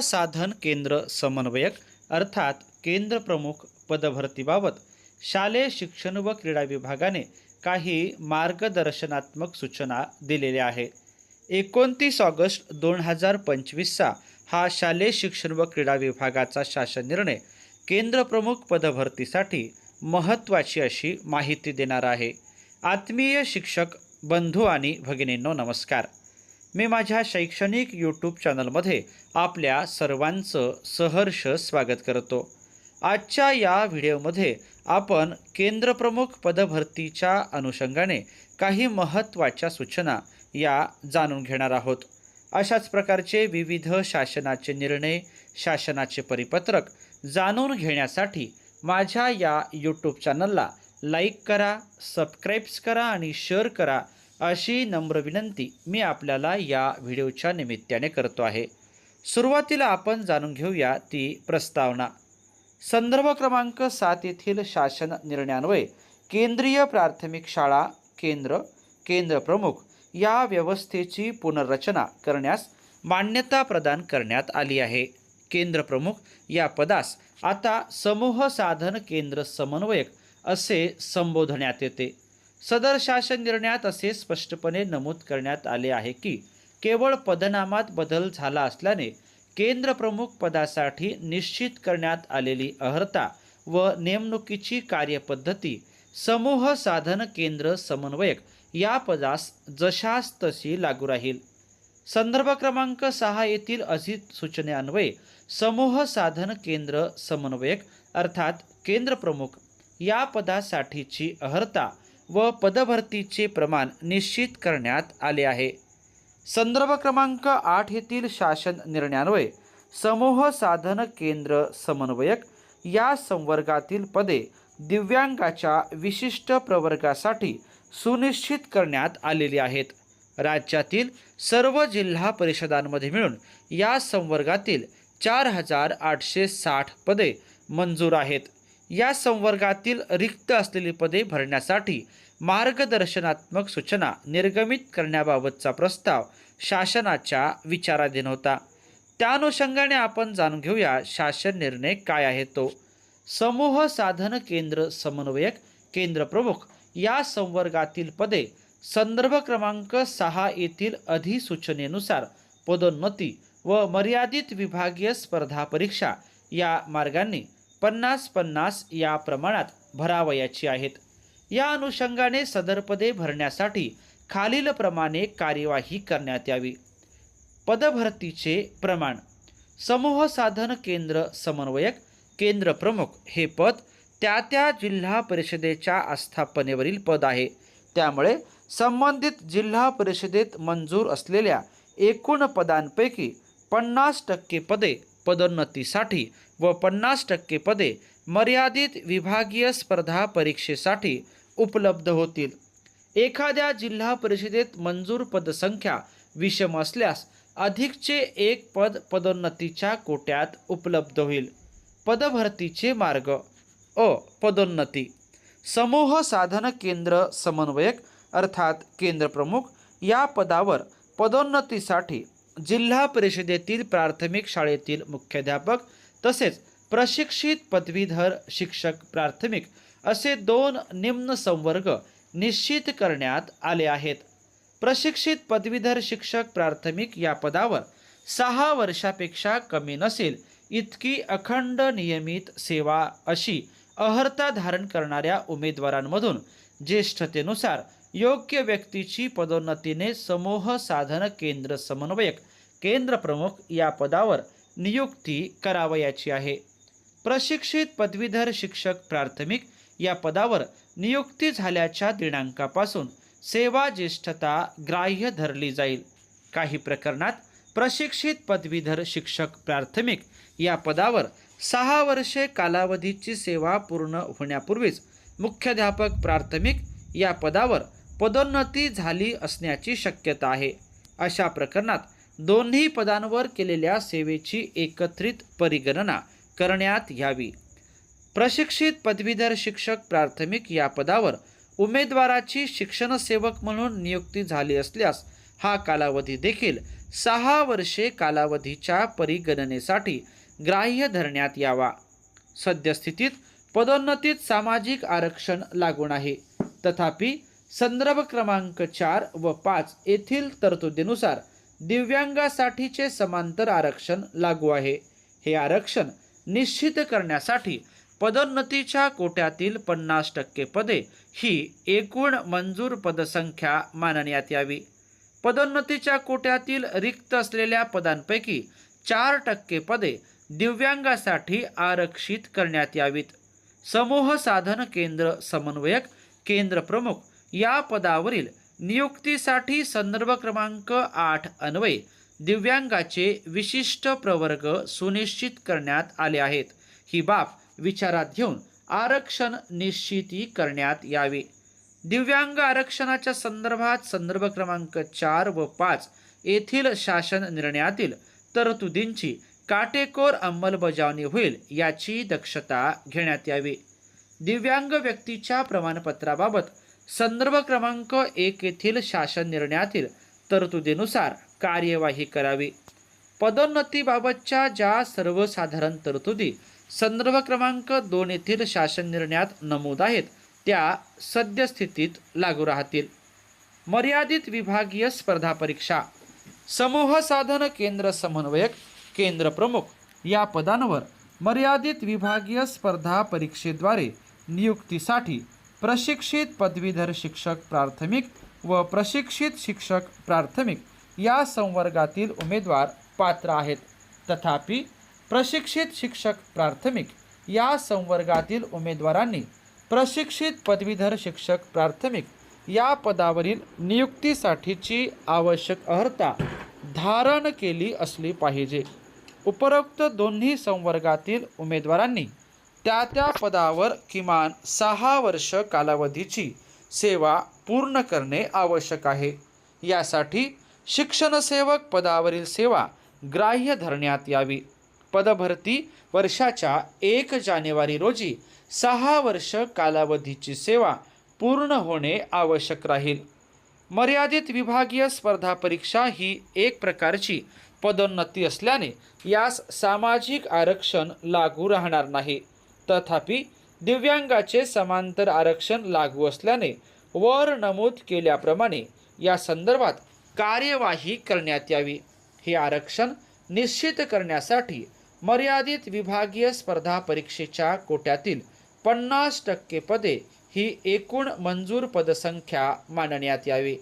साधन केंद्र समन्वयक अर्थात केंद्र प्रमुख पदभरतीबाबत शालेय शिक्षण व क्रीडा विभागाने काही मार्गदर्शनात्मक सूचना दिलेल्या आहे एकोणतीस ऑगस्ट दोन हजार पंचवीसचा हा शालेय शिक्षण व क्रीडा विभागाचा शासन निर्णय केंद्र प्रमुख पदभरतीसाठी महत्त्वाची अशी माहिती देणार आहे. आत्मीय शिक्षक बंधू आणि भगिनींनो नमस्कार. मी माझ्या शैक्षणिक यूट्यूब चॅनलमध्ये आपल्या सर्वांचं सहर्ष स्वागत करतो. आजच्या या व्हिडिओमध्ये आपण केंद्रप्रमुख पदभरतीच्या अनुषंगाने काही महत्त्वाच्या सूचना या जाणून घेणार आहोत. अशाच प्रकारचे विविध शासनाचे निर्णय शासनाचे परिपत्रक जाणून घेण्यासाठी माझ्या या यूट्यूब चॅनलला लाईक करा सबस्क्राईब्स करा आणि शेअर करा अशी नम्र विनंती मी आपल्याला या व्हिडिओच्या निमित्ताने करतो आहे. सुरुवातीला आपण जाणून घेऊया ती प्रस्तावना. संदर्भ क्रमांक सात येथील शासन निर्णयान्वये केंद्रीय प्राथमिक शाळा केंद्र केंद्र प्रमुख या व्यवस्थेची पुनर्रचना करण्यास मान्यता प्रदान करण्यात आली आहे. केंद्र प्रमुख या पदास आता समूह साधन केंद्र समन्वयक असे संबोधण्यात येते. सदर शासन निर्णयात असे स्पष्टपणे नमूद करण्यात आले आहे की केवळ पदनामात बदल झाला असल्याने केंद्र प्रमुख पदासाठी निश्चित करण्यात आलेली अर्हता व नेमणुकीची कार्यपद्धती समूह साधन केंद्र समन्वयक या पदास जशास तशी लागू राहील. संदर्भ क्रमांक सहा येथील अधिक सूचनेअन्वये समूह साधन केंद्र समन्वयक अर्थात केंद्र प्रमुख या पदासाठीची अर्हता व पदभरतीचे प्रमाण निश्चित करण्यात आले आहे. संदर्भ क्रमांक आठ येथील शासन निर्णयान्वये समूह साधन केंद्र समन्वयक या संवर्गातील पदे दिव्यांगाच्या विशिष्ट प्रवर्गासाठी सुनिश्चित करण्यात आलेली आहेत. राज्यातील सर्व जिल्हा परिषदांमध्ये मिळून या संवर्गातील चार हजार आठशे साठ पदे मंजूर आहेत. या संवर्गातील रिक्त असलेली पदे भरण्यासाठी मार्गदर्शनात्मक सूचना निर्गमित करण्याबाबतचा प्रस्ताव शासनाच्या विचाराधीन होता. त्या अनुषंगाने आपण जाणून घेऊया शासन निर्णय काय आहे तो. समूह साधन केंद्र समन्वयक केंद्र प्रमुख या संवर्गातील पदे संदर्भ क्रमांक सहा येथील अधिसूचनेनुसार पदोन्नती व मर्यादित विभागीय स्पर्धा परीक्षा या मार्गांनी पन्नास पन्नास या प्रमाणात भरावयाची आहेत. या अनुषंगाने सदर पदे भरण्यासाठी खालीलप्रमाणे कार्यवाही करण्यात यावी. पदभरतीचे प्रमाण. समूह साधन केंद्र समन्वयक केंद्र प्रमुख हे पद त्या त्या जिल्हा परिषदेच्या आस्थापनेवरील पद आहे. त्यामुळे संबंधित जिल्हा परिषदेत मंजूर असलेल्या एकूण पदांपैकी पन्नास टक्के पदे पदोन्नतीसाठी व पन्नास टक्के पदे मर्यादित विभागीय स्पर्धा परीक्षेसाठी उपलब्ध होतील. एखाद्या जिल्हा परिषदेत मंजूर पदसंख्या विषम असल्यास अधिकचे एक पद पदोन्नतीच्या कोट्यात उपलब्ध होईल. पदभरतीचे मार्ग. अ. पदोन्नती. समूह साधन केंद्र समन्वयक अर्थात केंद्रप्रमुख या पदावर पदोन्नतीसाठी जिल्हा परिषदेतील प्राथमिक शाळेतील मुख्याध्यापक तसेच प्रशिक्षित पदवीधर शिक्षक प्राथमिक असे दोन निम्न संवर्ग निश्चित करण्यात आले आहेत. प्रशिक्षित पदवीधर शिक्षक प्राथमिक या पदावर सहा वर्षापेक्षा कमी नसेल इतकी अखंड नियमित सेवा अशी अहर्ता धारण करणाऱ्या उमेदवारांमधून ज्येष्ठतेनुसार योग्य व्यक्तीची पदोन्नतीने समूह साधन केंद्र समन्वयक केंद्र प्रमुख या पदावर नियुक्ती करावयाची आहे. प्रशिक्षित पदवीधर शिक्षक प्राथमिक या पदावर नियुक्ती झाल्याच्या दिनांकापासून सेवा ज्येष्ठता ग्राह्य धरली जाईल. काही प्रकरणात प्रशिक्षित पदवीधर शिक्षक प्राथमिक या पदावर सहा वर्षे कालावधीची सेवा पूर्ण होण्यापूर्वीच मुख्याध्यापक प्राथमिक या पदावर पदोन्नती झाली असण्याची शक्यता आहे. अशा प्रकरणात दोन्ही पदांवर केलेल्या सेवेची एकत्रित परिगणना करण्यात यावी. प्रशिक्षित पदवीधर शिक्षक प्राथमिक या पदावर उमेदवाराची शिक्षण सेवक म्हणून नियुक्ती झाली असल्यास हा कालावधी देखील सहा वर्षे कालावधीच्या परिगणनेसाठी ग्राह्य धरण्यात यावा. सद्यस्थितीत पदोन्नतीत सामाजिक आरक्षण लागून आहे तथापि संदर्भ क्रमांक चार व पाच येथील तरतुदीनुसार दिव्यांगासाठीचे समांतर आरक्षण लागू आहे. हे आरक्षण निश्चित करण्यासाठी पदोन्नतीच्या कोट्यातील पन्नास टक्के पदे ही एकूण मंजूर पदसंख्या मानण्यात यावी. पदोन्नतीच्या कोट्यातील रिक्त असलेल्या पदांपैकी चार टक्के पदे दिव्यांगासाठी आरक्षित करण्यात यावीत. समूह साधन केंद्र समन्वयक केंद्र प्रमुख या पदावरील नियुक्तीसाठी संदर्भ क्रमांक आठ अन्वये दिव्यांगाचे विशिष्ट प्रवर्ग सुनिश्चित करण्यात आले आहेत. ही बाब विचारात घेऊन आरक्षण निश्चिती करण्यात यावी. दिव्यांग आरक्षणाच्या संदर्भात संदर्भ क्रमांक चार व पाच येथील शासन निर्णयातील तरतुदींची काटेकोर अंमलबजावणी होईल याची दक्षता घेण्यात यावी. दिव्यांग व्यक्तीच्या प्रमाणपत्राबाबत संदर्भ क्रमांक एक येथील शासन निर्णयातील तरतुदीनुसार कार्यवाही करावी. पदोन्नतीबाबतच्या ज्या सर्वसाधारण तरतुदी संदर्भ क्रमांक दोन येथील शासन निर्णयात नमूद आहेत त्या सद्यस्थितीत लागू राहतील. मर्यादित विभागीय स्पर्धा परीक्षा समूह साधन केंद्र समन्वयक केंद्र प्रमुख या पदांवर मर्यादित विभागीय स्पर्धा परीक्षेद्वारे नियुक्तीसाठी प्रशिक्षित पदवीधर शिक्षक प्राथमिक व प्रशिक्षित शिक्षक प्राथमिक या संवर्गातील उमेदवार पात्र आहेत. तथापि प्रशिक्षित शिक्षक प्राथमिक या संवर्गातील उमेदवारांनी प्रशिक्षित पदवीधर शिक्षक प्राथमिक या पदावरील नियुक्तीसाठीची आवश्यक अर्हता धारण केली असली पाहिजे. उपरोक्त दोन्ही संवर्गातील उमेदवारांनी त्या त्या पदावर किमान सहा वर्ष कालावधीची सेवा पूर्ण करणे आवश्यक आहे. यासाठी शिक्षणसेवक पदावरील सेवा ग्राह्य धरण्यात यावी. पदभरती वर्षाच्या एक जानेवारी रोजी सहा वर्ष कालावधीची सेवा पूर्ण होणे आवश्यक राहील. मर्यादित विभागीय स्पर्धा परीक्षा ही एक प्रकारची पदोन्नती असल्याने यास सामाजिक आरक्षण लागू राहणार नाही. तथापि दिव्यांगाचे समांतर आरक्षण लागू असल्याने वर नमूद केल्याप्रमाणे या संदर्भात कार्यवाही करण्यात यावी. हे आरक्षण निश्चित करण्यासाठी मर्यादित विभागीय स्पर्धा परीक्षेच्या कोट्यातील पन्नास टक्के पदे ही एकूण मंजूर पदसंख्या मानण्यात यावी.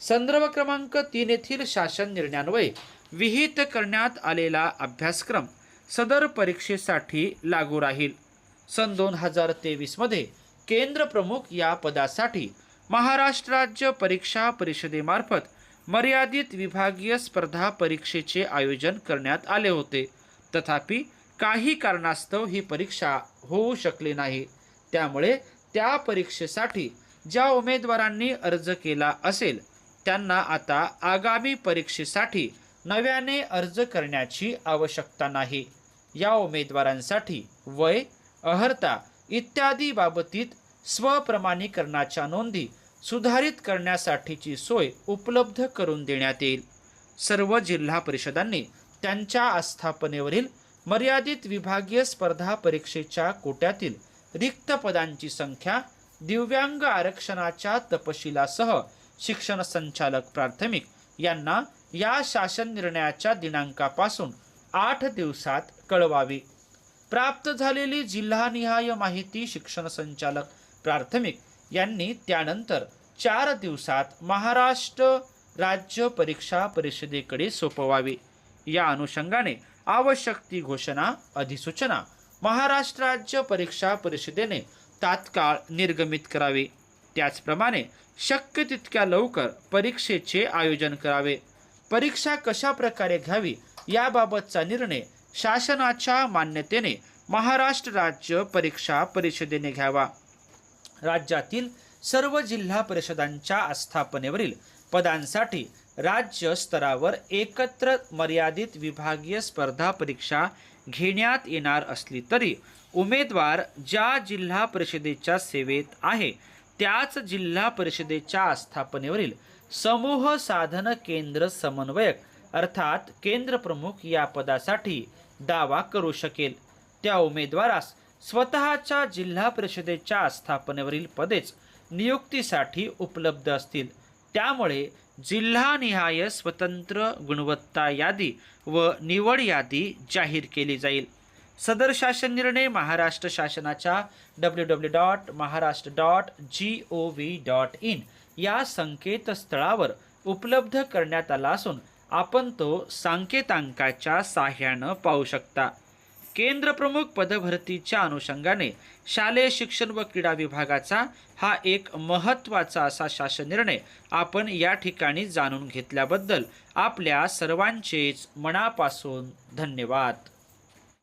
संदर्भ क्रमांक तीन येथील शासन निर्णयान्वये विहित करण्यात आलेला अभ्यासक्रम सदर परीक्षेसाठी लागू राहील. सन दोन हजार तेवीसमध्ये केंद्र प्रमुख या पदासाठी महाराष्ट्र राज्य परीक्षा परिषदेमार्फत मर्यादित विभागीय स्पर्धा परीक्षेचे आयोजन करण्यात आले होते. तथापि काही कारणास्तव ही परीक्षा होऊ शकली नाही. त्यामुळे त्या परीक्षेसाठी ज्या उमेदवारांनी अर्ज केला असेल त्यांना आता आगामी परीक्षेसाठी नव्याने अर्ज करण्याची आवश्यकता नाही. या उमेदवारांसाठी वय अहर्ता इत्यादी बाबतीत स्वप्रमाणीकरणाच्या नोंदी सुधारित करण्यासाठीची सोय उपलब्ध करून देण्यात येईल. सर्व जिल्हा परिषदांनी त्यांच्या आस्थापनेवरील मर्यादित विभागीय स्पर्धा परीक्षेच्या कोट्यातील रिक्त पदांची संख्या दिव्यांग आरक्षणाच्या तपशिलासह शिक्षण संचालक प्राथमिक यांना या शासन निर्णयाच्या दिनांकापासून आठ दिवसात कळवावी. प्राप्त झालेली जिल्हानिहाय माहिती शिक्षण संचालक प्राथमिक यांनी त्यानंतर चार दिवसात महाराष्ट्र राज्य परीक्षा परिषदेकडे सोपवावी. या अनुषंगाने आवश्यक ती घोषणा अधिसूचना महाराष्ट्र राज्य परीक्षा परिषदेने तात्काळ निर्गमित करावी. त्याचप्रमाणे शक्य तितक्या लवकर परीक्षेचे आयोजन करावे. परीक्षा कशा प्रकारे घ्यावी याबाबतचा निर्णय शासनाच्या मान्यतेने महाराष्ट्र राज्य परीक्षा परिषदेने घ्यावा. राज्यातील सर्व जिल्हा परिषदांच्या आस्थापनेवरील पदांसाठी राज्य स्तरावर एकत्र मर्यादित विभागीय स्पर्धा परीक्षा घेण्यात येणार असली तरी उमेदवार ज्या जिल्हा परिषदेच्या सेवेत आहे त्याच जिल्हा परिषदेच्या आस्थापनेवरील समूह साधन केंद्र समन्वयक अर्थात केंद्र प्रमुख या पदासाठी दावा करू शकेल. त्या उमेदवारास स्वतःच्या जिल्हा परिषदेच्या स्थापनेवरील पदेच नियुक्तीसाठी उपलब्ध असतील. त्यामुळे जिल्हानिहाय स्वतंत्र गुणवत्ता यादी व निवड यादी जाहीर केली जाईल. सदर शासन निर्णय महाराष्ट्र शासनाच्या W W dot Maharashtra dot G O V dot in या संकेतस्थळावर उपलब्ध करण्यात आला असून आपण तो सांकेतांकाच्या साह्यानं पाहू शकता. केंद्र प्रमुख पदभरतीच्या अनुषंगाने शालेय शिक्षण व क्रीडा विभागाचा हा एक महत्त्वाचा असा शासन निर्णय आपण या ठिकाणी जाणून घेतल्याबद्दल आपल्या सर्वांचेच मनापासून धन्यवाद.